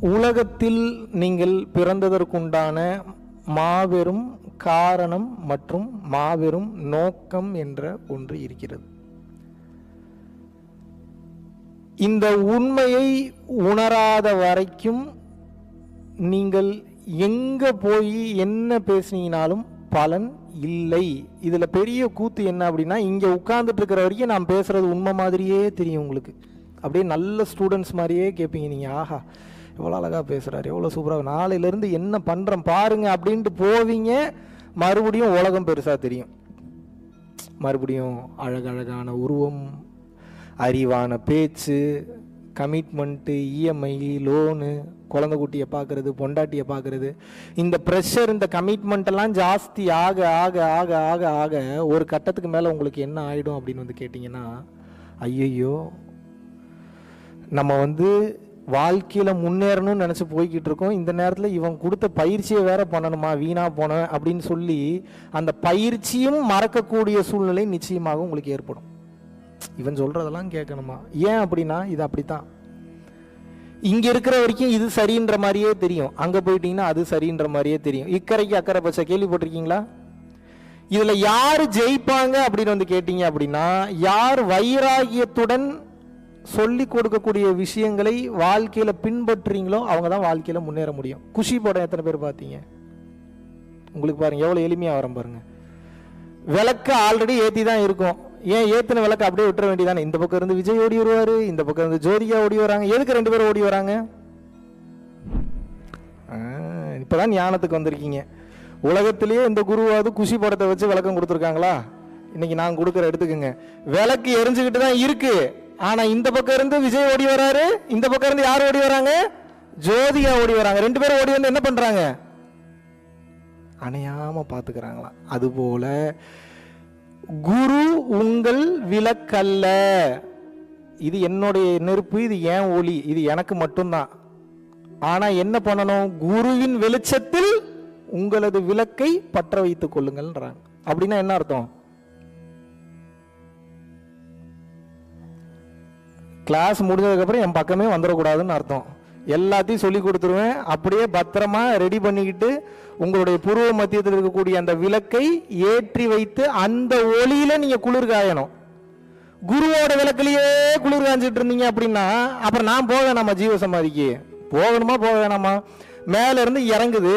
உலகத்தில் நீங்கள் பிறந்ததற்குண்டான மாபெரும் காரணம் மற்றும் மாபெரும் நோக்கம் என்ற ஒன்று இருக்கிறது. இந்த உண்மையை உணராத வரைக்கும் நீங்கள் எங்க போய் என்ன பேசினீங்கனாலும் பலன் இல்லை. இதில் பெரிய கூத்து என்ன அப்படின்னா இங்கே உட்கார்ந்துட்டு இருக்கிற வரைக்கும் நான் பேசுறது உண்மை மாதிரியே தெரியும் உங்களுக்கு. அப்படியே நல்ல ஸ்டூடெண்ட்ஸ் மாதிரியே கேட்பீங்க நீங்கள் ஆஹா. எவ்வளோ அழகாக பேசுறாரு. எவ்வளோ சூப்பராக நாளையிலேருந்து என்ன பண்ணுறோம் பாருங்கள் அப்படின்ட்டு போவீங்க. மறுபடியும் உலகம் பெருசாக தெரியும். மறுபடியும் அழகழகான உருவம் அறிவான பேச்சு கமிட்மெண்ட்டு இஎம்ஐ லோனு குழந்தை குட்டியை பார்க்குறது பொண்டாட்டியை பார்க்குறது. இந்த ப்ரெஷர் இந்த கமிட்மெண்ட்டெல்லாம் ஜாஸ்தி ஆக ஆக ஆக ஆக ஆக ஒரு கட்டத்துக்கு மேலே உங்களுக்கு என்ன ஆகிடும் அப்படின்னு வந்து கேட்டிங்கன்னா ஐயையோ நம்ம வந்து வாழ்க்கையில் முன்னேறணும்னு நினச்சி போய்கிட்டு இருக்கோம். இந்த நேரத்தில் இவன் கொடுத்த பயிற்சியை வேற பண்ணணுமா? வீணாக போனேன் அப்படின்னு சொல்லி அந்த பயிற்சியும் மறக்கக்கூடிய சூழ்நிலை நிச்சயமாக உங்களுக்கு ஏற்படும். இவன் சொல்கிறதெல்லாம் கேட்கணுமா? ஏன் அப்படின்னா இது அப்படித்தான். இங்கே இருக்கிற வரைக்கும் இது சரின்ற மாதிரியே தெரியும். அங்கே போயிட்டீங்கன்னா அது சரின்ற மாதிரியே தெரியும். இக்கரைக்கு அக்கறை பச்சை கேள்விப்பட்டிருக்கீங்களா? இதில் யார் ஜெயிப்பாங்க அப்படின்னு வந்து கேட்டீங்க அப்படின்னா யார் வைராகியத்துடன் சொல்லி கொடுக்கக்கூடிய விஷயங்களை வாழ்க்கையில் பின்பற்றுறீங்களோ அவங்க தான் வாழ்க்கையில் முன்னேற முடியும். குஷி படம் எத்தனை பேர் பார்த்தீங்க? உங்களுக்கு பாருங்க எவ்வளோ எளிமையாக வரும் பாருங்க. விளக்கு ஆல்ரெடி ஏற்றி தான் இருக்கும். ஏன் ஏத்தின விளக்கு அப்படியே விட்டுற வேண்டியதானே இந்த பக்கம் இருந்து விஜய் ஓடி வருவாரு இந்த பக்கம் இருந்து ஜோதிகா ஓடி வராங்க. எதுக்கு ரெண்டு பேரும் ஓடி வராங்க? இப்போ இப்பதான் ஞானத்துக்கு வந்திருக்கீங்க. உலகத்திலேயே இந்த குருவாவது குஷி படத்தை வச்சு விளக்கம் கொடுத்துருக்காங்களா? இன்னைக்கு நான் கொடுக்குற எடுத்துக்கோங்க. விளக்கு எரிஞ்சுக்கிட்டு தான் இருக்கு. ஆனா இந்த பக்கம் இருந்து விஜய் ஓடி வராரு. இந்த பக்கம் இருந்து யார் ஓடி வராங்க? ஜோதிகா ஓடி வராங்க. ரெண்டு பேரும் ஓடி வந்து என்ன பண்றாங்க? அணையாம பாத்துக்கிறாங்களாம் அதுபோல குரு உங்கள் விளக்கல்ல. இது என்னுடைய நெருப்பு இது ஏன் ஒளி இது எனக்கு மட்டும்தான். ஆனா என்ன பண்ணணும்? குருவின் வெளிச்சத்தில் உங்களது விளக்கை பற்ற வைத்துக் கொள்ளுங்கள்ன்றாங்க. அப்படின்னா என்ன அர்த்தம்? கிளாஸ் முடிஞ்சதுக்கப்புறம் என் பக்கமே வந்துடக்கூடாதுன்னு அர்த்தம். எல்லாத்தையும் சொல்லி கொடுத்துருவேன். அப்படியே பத்திரமா ரெடி பண்ணிக்கிட்டு உங்களுடைய பூர்வ மத்தியத்தில் இருக்கக்கூடிய அந்த விளக்கை ஏற்றி வைத்து அந்த ஒளியில நீங்க குளிர் காயணும். குருவோட விளக்குலயே குளிர் காஞ்சிட்டு இருந்தீங்க அப்படின்னா அப்புறம் நான் போக ஜீவ சமாதிக்கு? போகணுமா போக வேணாமா? மேல இருந்து இறங்குது.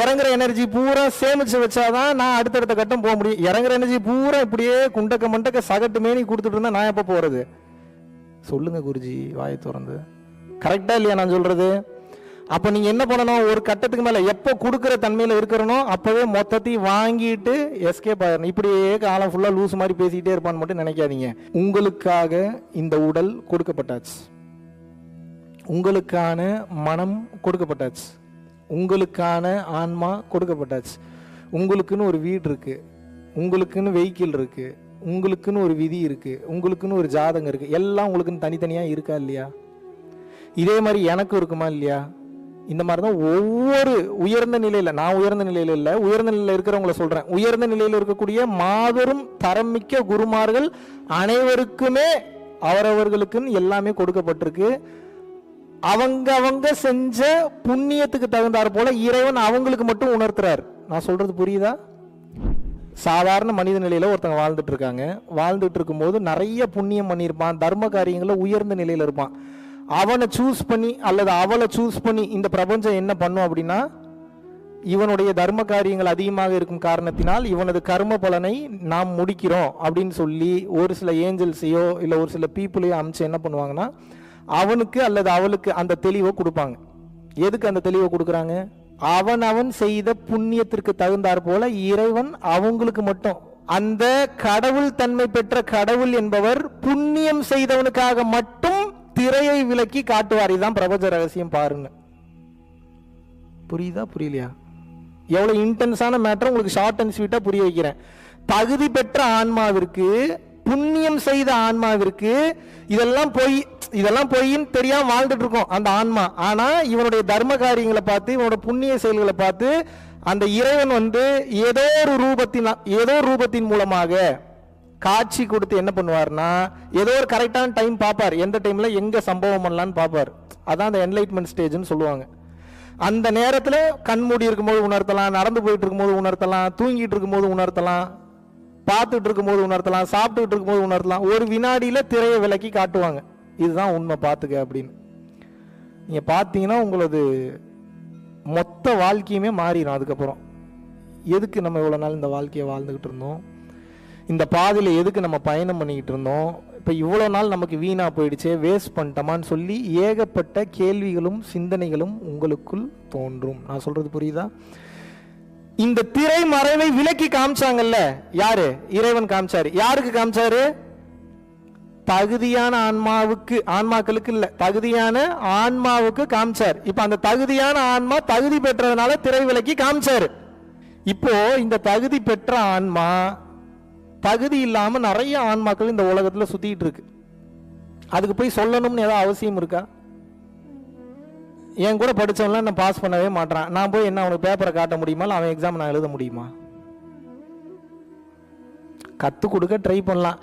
இறங்குற எனர்ஜி பூரா சேமிச்சு வச்சாதான் நான் அடுத்தடுத்த கட்டம் போக முடியும். இறங்குற எனர்ஜி பூரா இப்படியே குண்டக்க மண்டக்க சகட்டு மேனி கொடுத்துட்டு இருந்தா நான் எப்போ போறது? சொல்லுங்க குருஜி வாயை திறந்து. கரெக்டா இல்லையா நான் சொல்றது? அப்ப நீங்க என்ன பண்ணணும்? ஒரு கட்டத்துக்கு மேல எப்போ கொடுக்குற தன்மையில இருக்கிறனோ அப்பவே மொத்தத்தையும் வாங்கிட்டு எஸ்கேப் ஆயிடணும் இப்படியே காலம் ஃபுல்லா லூஸ் மாதிரி பேசிக்கிட்டே இருப்பான்னு மட்டும் நினைக்காதீங்க. உங்களுக்காக இந்த உடல் கொடுக்கப்பட்டாச்சு. உங்களுக்கான மனம் கொடுக்கப்பட்டாச்சு. உங்களுக்கான ஆன்மா கொடுக்கப்பட்டாச்சு. உங்களுக்குன்னு ஒரு வீடு இருக்கு. உங்களுக்குன்னு வெஹிக்கிள் இருக்குது உங்களுக்குன்னு ஒரு விதி இருக்குது உங்களுக்குன்னு ஒரு ஜாதகம் இருக்குது எல்லாம் உங்களுக்குன்னு தனித்தனியாக இருக்கா இல்லையா? இதே மாதிரி எனக்கும் இருக்குமா இல்லையா? இந்த மாதிரி தான் ஒவ்வொரு உயர்ந்த நிலையில் நான் உயர்ந்த நிலையில் இல்லை உயர்ந்த நிலையில் இருக்கிறவங்கள சொல்கிறேன் உயர்ந்த நிலையில் இருக்கக்கூடிய மாபெரும் தரமிக்க குருமார்கள் அனைவருக்குமே அவரவர்களுக்குன்னு எல்லாமே கொடுக்கப்பட்டிருக்கு. அவங்க அவங்க செஞ்ச புண்ணியத்துக்கு தகுந்தாற் போல இறைவன் அவங்களுக்கு மட்டும் உணர்த்துறார். நான் சொல்றது புரியுதா? சாதாரண மனித நிலையில் ஒருத்தங்க வாழ்ந்துட்டு இருக்காங்க வாழ்ந்துட்டு இருக்கும்போது நிறைய புண்ணியம் பண்ணியிருப்பான். தர்ம காரியங்களில் உயர்ந்த நிலையில் இருப்பான். அவனை சூஸ் பண்ணி அல்லது அவளை சூஸ் பண்ணி இந்த பிரபஞ்சம் என்ன பண்ணும் அப்படின்னா இவனுடைய தர்ம காரியங்கள் அதிகமாக இருக்கும் காரணத்தினால் இவனது கர்ம பலனை நாம் முடிக்கிறோம் அப்படின்னு சொல்லி ஒரு சில ஏஞ்சல்ஸையோ இல்லை ஒரு சில பீப்புளையோ அமைச்சு என்ன பண்ணுவாங்கன்னா அவனுக்கு அல்லது அவளுக்கு அந்த தெளிவை கொடுப்பாங்க. எதுக்கு அந்த தெளிவை கொடுக்குறாங்க? அவன் அவன் செய்த புண்ணியத்திற்கு தகுந்தாற் போல இறைவன் அவங்களுக்கு மட்டும். அந்த கடவுள் தன்மை பெற்ற கடவுள் என்பவர் புண்ணியம் செய்தவனுக்காக மட்டும் திரையை விலக்கி காட்டுவார். இதுதான் பிரபஞ்ச ரகசியம் பாருங்க. புரியுதா புரியலையா? எவ்வளவு இன்டென்ஸான மேட்டர் உங்களுக்கு ஷார்ட் அண்ட் ஸ்வீட்டா புரிய வைக்கிறேன். தகுதி பெற்ற ஆன்மாவிற்கு புண்ணியம் செய்த ஆன்மாவிற்கு இதெல்லாம் போய் இதெல்லாம் பொய்ன்னு தெரியாம வாழ்ந்துட்டு இருக்கோம் அந்த ஆன்மா. ஆனா இவனுடைய தர்ம காரியங்களை பார்த்து இவனோட புண்ணிய செயல்களை பார்த்து அந்த இறைவன் வந்து ஏதோ ஒரு ரூபத்தின் ஏதோ ஒரு ரூபத்தின் மூலமாக காட்சி கொடுத்து என்ன பண்ணுவார்னா ஏதோ ஒரு கரெக்டான டைம் பார்ப்பார். எந்த டைமில் எங்கே சம்பவம் பண்ணலான்னு பார்ப்பார். அதான் அந்த என்லைட்மெண்ட் ஸ்டேஜ்னு சொல்லுவாங்க. அந்த நேரத்தில் கண்மூடி இருக்கும்போது உணர்த்தலாம் நடந்து போயிட்டு இருக்கும்போது உணர்த்தலாம் தூங்கிட்டு இருக்கும்போது உணர்த்தலாம் பார்த்துட்டு இருக்கும்போது உணர்த்தலாம் சாப்பிட்டுட்டு இருக்கும்போது உணர்த்தலாம். ஒரு வினாடியில் திரையை விலக்கி காட்டுவாங்க. இதுதான் உண்மை பார்த்துக்க அப்படின்னு. நீங்கள் பார்த்தீங்கன்னா உங்களது மொத்த வாழ்க்கையுமே மாறிடும் அதுக்கப்புறம். எதுக்கு நம்ம இவ்வளோ நாள் இந்த வாழ்க்கையை வாழ்ந்துக்கிட்டு இருந்தோம்? இந்த பாதையில் எதுக்கு நம்ம பயணம் பண்ணிக்கிட்டு இருந்தோம்? இப்போ இவ்வளோ நாள் நமக்கு வீணாக போயிடுச்சே வேஸ்ட் பண்ணிட்டோமான்னு சொல்லி ஏகப்பட்ட கேள்விகளும் சிந்தனைகளும் உங்களுக்குள் தோன்றும். நான் சொல்றது புரியுதா? இந்த திரை மறைவை விலக்கி காமிச்சாங்கல்ல யாரு? இறைவன் காமிச்சாரு. யாருக்கு காமிச்சாரு? தகுதியான ஆன்மாவுக்கு ஆன்மாக்களுக்கு இல்லை தகுதியான ஆன்மாவுக்கு காமிச்சார். இப்போ அந்த தகுதியான ஆன்மா தகுதி பெற்றதுனால திரை விலக்கி காமிச்சார். இப்போ இந்த தகுதி பெற்ற ஆன்மா தகுதி இல்லாமல் நிறைய ஆன்மாக்கள் இந்த உலகத்தில் சுத்திட்டு இருக்கு. அதுக்கு போய் சொல்லணும்னு ஏதாவது அவசியம் இருக்கா? என் கூட படித்தவன்லாம் நான் பாஸ் பண்ணவே மாட்டேறான் நான் போய் என்ன அவனுக்கு பேப்பரை காட்ட முடியுமா? இல்லை அவன் எக்ஸாம் நான் எழுத முடியுமா? கற்றுக் கொடுக்க ட்ரை பண்ணலாம்.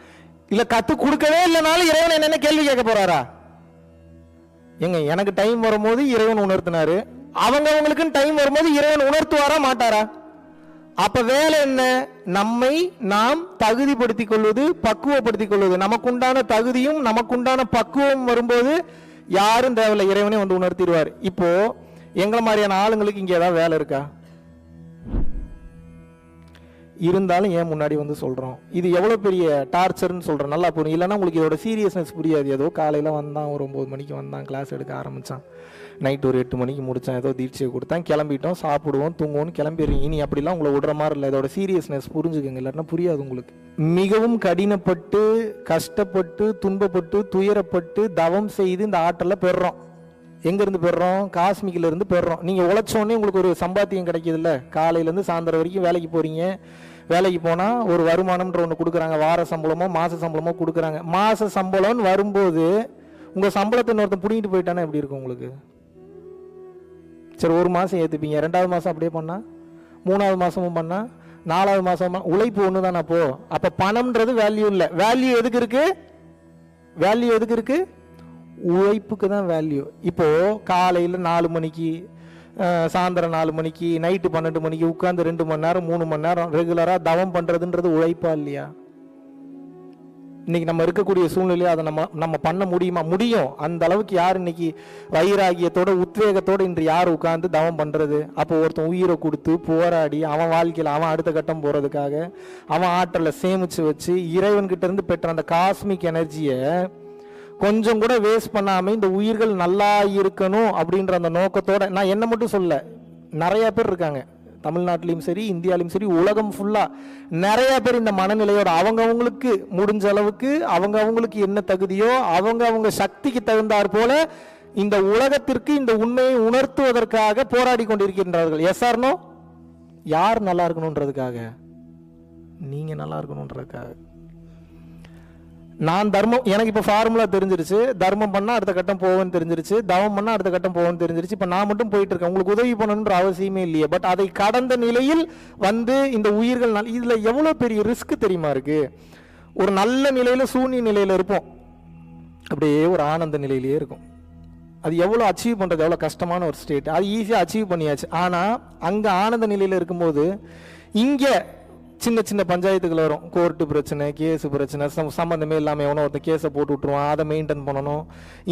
இல்ல கத்து கொடுக்கவே இல்லைனாலும் இறைவன் என்னென்ன கேள்வி கேட்க போறாரா? ஏங்க எனக்கு டைம் வரும்போது இறைவன் உணர்த்தினாரு. அவங்க அவங்களுக்குன்னு டைம் வரும்போது இறைவன் உணர்த்துவாரா மாட்டாரா? அப்ப வேலை என்ன? நம்மை நாம் தகுதிப்படுத்திக் கொள்வது பக்குவப்படுத்திக் கொள்வது. நமக்குண்டான தகுதியும் நமக்குண்டான பக்குவம் வரும்போது யாரும் தேவையில்லை இறைவனே வந்து உணர்த்திடுவார். இப்போ எங்களை மாதிரியான ஆளுங்களுக்கு இங்கே ஏதாவது வேலை இருக்கா? இருந்தாலும் ஏன் முன்னாடி வந்து சொல்கிறோம் இது எவ்வளோ பெரிய டார்ச்சர்னு சொல்றோம். நல்லா புரியும். இல்லைன்னா உங்களுக்கு இதோட சீரியஸ்னஸ் புரியாது. ஏதோ காலையில் வந்தான் ஒரு ஒம்பது மணிக்கு வந்தான் கிளாஸ் எடுக்க ஆரம்பித்தான் நைட் ஒரு எட்டு மணிக்கு முடித்தான் ஏதோ தீட்சையை கொடுத்தான். கிளம்பிட்டோம் சாப்பிடுவோம் தூங்குவோம் கிளம்பிடுறீங்க. இனி அப்படிலாம் உங்களை விடுற மாதிரி இல்லை. இதோட சீரியஸ்னஸ் புரிஞ்சுக்கோங்க. இல்லைன்னா புரியாது உங்களுக்கு. மிகவும் கடினப்பட்டு கஷ்டப்பட்டு துன்பப்பட்டு துயரப்பட்டு தவம் செய்து இந்த ஆற்றலை பெறுறோம். எங்கேருந்து பெறுறோம்? காஸ்மிக்ல நீங்கள் பெறுறோம் உங்களுக்கு ஒரு சம்பாத்தியம் கிடைக்கிதுல்ல? காலையிலேருந்து சாயந்தரம் வரைக்கும் வேலைக்கு போகிறீங்க வேலைக்கு போனால் ஒரு வருமானம்ன்ற ஒன்று கொடுக்குறாங்க. வார சம்பளமோ மாத சம்பளமோ கொடுக்குறாங்க. மாத சம்பளம்னு வரும்போது உங்கள் சம்பளத்தை இன்னொருத்தன் பிடிங்கிட்டு போயிட்டானா எப்படி இருக்கும் உங்களுக்கு? சரி ஒரு மாதம் ஏற்றுப்பீங்க ரெண்டாவது மாதம் அப்படியே பண்ணால் மூணாவது மாதமும் பண்ணால் நாலாவது மாதம் உழைப்பு ஒன்று தானே அப்போ பணம்ன்றது வேல்யூ இல்லை. வேல்யூ எதுக்கு இருக்குது வேல்யூ எதுக்கு இருக்குது உழைப்புக்கு தான் வேல்யூ இப்போது காலையில் நாலு மணிக்கு சாயந்தரம் நாலு மணிக்கு நைட்டு பன்னெண்டு மணிக்கு உட்காந்து ரெண்டு மணி நேரம் மூணு மணி நேரம் ரெகுலராக தவம் பண்ணுறதுன்றது உழைப்பா இல்லையா? இன்னைக்கு நம்ம இருக்கக்கூடிய சூழ்நிலையை அதை நம்ம நம்ம பண்ண முடியுமா? முடியும். அந்த அளவுக்கு யார் இன்னைக்கு வைராகியத்தோட உத்வேகத்தோட இன்று யார் உட்காந்து தவம் பண்ணுறது அப்போ ஒருத்தன் உயிரை கொடுத்து போராடி அவன் வாழ்க்கையில் அவன் அடுத்த கட்டம் போகிறதுக்காக அவன் ஆற்றலை சேமித்து வச்சு இறைவன்கிட்டேருந்து இருந்து பெற்ற அந்த காஸ்மிக் எனர்ஜியை கொஞ்சம் கூட வேஸ்ட் பண்ணாமல் இந்த உயிர்கள் நல்லா இருக்கணும் அப்படின்ற அந்த நோக்கத்தோட நான் என்ன மட்டும் சொல்ல நிறைய பேர் இருக்காங்க. தமிழ்நாட்டிலையும் சரி இந்தியாலையும் சரி உலகம் ஃபுல்லாக நிறைய பேர் இந்த மனநிலையோட அவங்கவுங்களுக்கு முடிஞ்ச அளவுக்கு அவங்க அவங்களுக்கு என்ன தகுதியோ அவங்க அவங்க சக்திக்கு தகுந்தாற் போல இந்த உலகத்திற்கு இந்த உண்மையை உணர்த்துவதற்காக போராடி கொண்டிருக்கின்றார்கள். எஸ் ஆர்னோ யார் நல்லா இருக்கணுன்றதுக்காக? நீங்கள் நல்லா இருக்கணுன்றதுக்காக. நான் தர்மம் எனக்கு இப்போ ஃபார்முலா தெரிஞ்சிருச்சு. தர்மம் பண்ணால் அடுத்த கட்டம் போவேன்னு தெரிஞ்சிருச்சு. தவம் பண்ணால் அடுத்த கட்டம் போவேன்னு தெரிஞ்சிருச்சு. இப்போ நான் மட்டும் போயிட்டு இருக்கேன். உங்களுக்கு உதவி பண்ணணுன்ற அவசியமே இல்லையே. பட் அதை கடந்த நிலையில் வந்து இந்த உயிர்கள் நல்- இதில் எவ்வளோ பெரிய ரிஸ்க் தெரியுமா இருக்கு? ஒரு நல்ல நிலையில் சூன்ய நிலையில் இருப்போம். அப்படியே ஒரு ஆனந்த நிலையிலேயே இருக்கும். அது எவ்வளோ அச்சீவ் பண்ணுறது எவ்வளோ கஷ்டமான ஒரு ஸ்டேட் அது ஈஸியாக அச்சீவ் பண்ணியாச்சு. ஆனால் அங்கே ஆனந்த நிலையில் இருக்கும்போது இங்கே சின்ன சின்ன பஞ்சாயத்துகள் வரும். கோர்ட்டு பிரச்சனை கேஸு பிரச்சனை சம் சம்மந்தமே இல்லாமல் எவனோ ஒருத்தன் கேஸை போட்டு விட்ருவான் அதை மெயின்டைன் பண்ணணும்.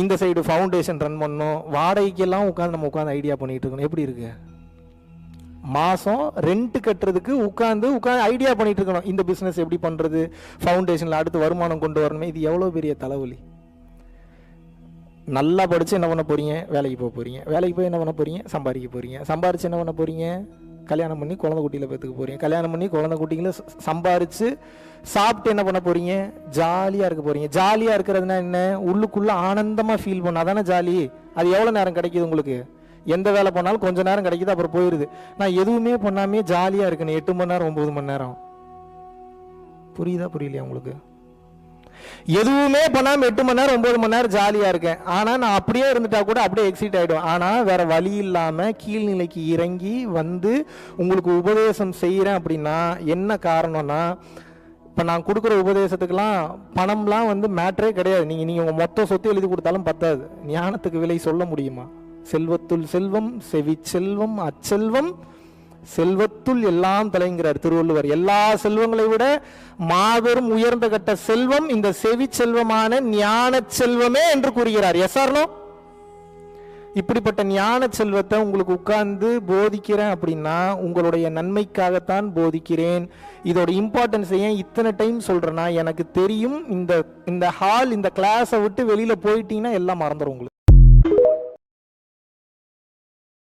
இந்த சைடு ஃபவுண்டேஷன் ரன் பண்ணணும். வாடகைக்கெல்லாம் உட்காந்து நம்ம உட்காந்து ஐடியா பண்ணிகிட்டு இருக்கணும். எப்படி இருக்கு? மாதம் ரெண்ட் கட்டுறதுக்கு உட்காந்து உட்காந்து ஐடியா பண்ணிகிட்டு இருக்கணும். இந்த பிஸ்னஸ் எப்படி பண்ணுறது ஃபவுண்டேஷனில் அடுத்து வருமானம் கொண்டு வரணுமே இது எவ்வளோ பெரிய தலைவலி? நல்லா படித்து என்ன பண்ண போகிறீங்க வேலைக்கு போக போகிறீங்க வேலைக்கு போய் என்ன பண்ண போகிறீங்க சம்பாதிக்க போறீங்க. சம்பாரித்து என்ன பண்ண போகிறீங்க கல்யாணம் பண்ணி குழந்தை குட்டியில் பேத்துக்க போறீங்க. கல்யாணம் பண்ணி குழந்தை குட்டிகளை ச- சம்பாரிச்சு சாப்பிட்டு என்ன பண்ண போறீங்க? ஜாலியா இருக்க போறீங்க. ஜாலியா இருக்கிறதுனா என்ன? உள்ளுக்குள்ள ஆனந்தமா ஃபீல் பண்ண. அதானே ஜாலி? அது எவ்வளவு நேரம் கிடைக்குது உங்களுக்கு? எந்த வேலை பண்ணாலும் கொஞ்ச நேரம் கிடைக்குது அப்புறம் போயிருது. நான் எதுவுமே பண்ணாமே ஜாலியா இருக்கணும் எட்டு மணி நேரம் ஒன்பது மணி நேரம். புரியுதா புரியலையா உங்களுக்கு? எதுவுமே பண்ணாமல் எட்டு மணி நேரம் ஒம்பது மணி நேரம் ஜாலியாக இருக்கேன். ஆனால் நான் அப்படியே இருந்துட்டா கூட அப்படியே எக்ஸிட் ஆகிடும் ஆனால் வேறு வழி இல்லாமல் கீழ்நிலைக்கு இறங்கி வந்து உங்களுக்கு உபதேசம் செய்கிறேன் அப்படின்னா என்ன காரணம்னா இப்போ நான் கொடுக்குற உபதேசத்துக்கெல்லாம் பணம்லாம் வந்து மேட்ரே கிடையாது. நீங்கள் நீங்கள் உங்கள் மொத்த சொத்து எழுதி கொடுத்தாலும் பத்தாது. ஞானத்துக்கு விலை சொல்ல முடியுமா? செல்வத்துள் செல்வம் செவி செல்வம் அச்செல்வம் செல்வத்துள் எல்லாம் தலைங்கிறார் திருவள்ளுவர். எல்லா செல்வங்களை விட மாபெரும் உயர்ந்த கட்ட செல்வம் இந்த செவி செல்வமான ஞான செல்வமே என்று கூறுகிறார். எஸ் ஆர்னோ இப்படிப்பட்ட ஞான செல்வத்தை உங்களுக்கு உட்கார்ந்து போதிக்கிறேன் அப்படின்னா உங்களுடைய நன்மைக்காகத்தான் போதிக்கிறேன். இதோட இம்பார்ட்டன்ஸ் ஏன் இத்தனை டைம் சொல்றேன்னா எனக்கு தெரியும் இந்த இந்த ஹால் இந்த கிளாஸை விட்டு வெளியில போயிட்டீங்கன்னா எல்லாம் மறந்துடும் உங்களுக்கு.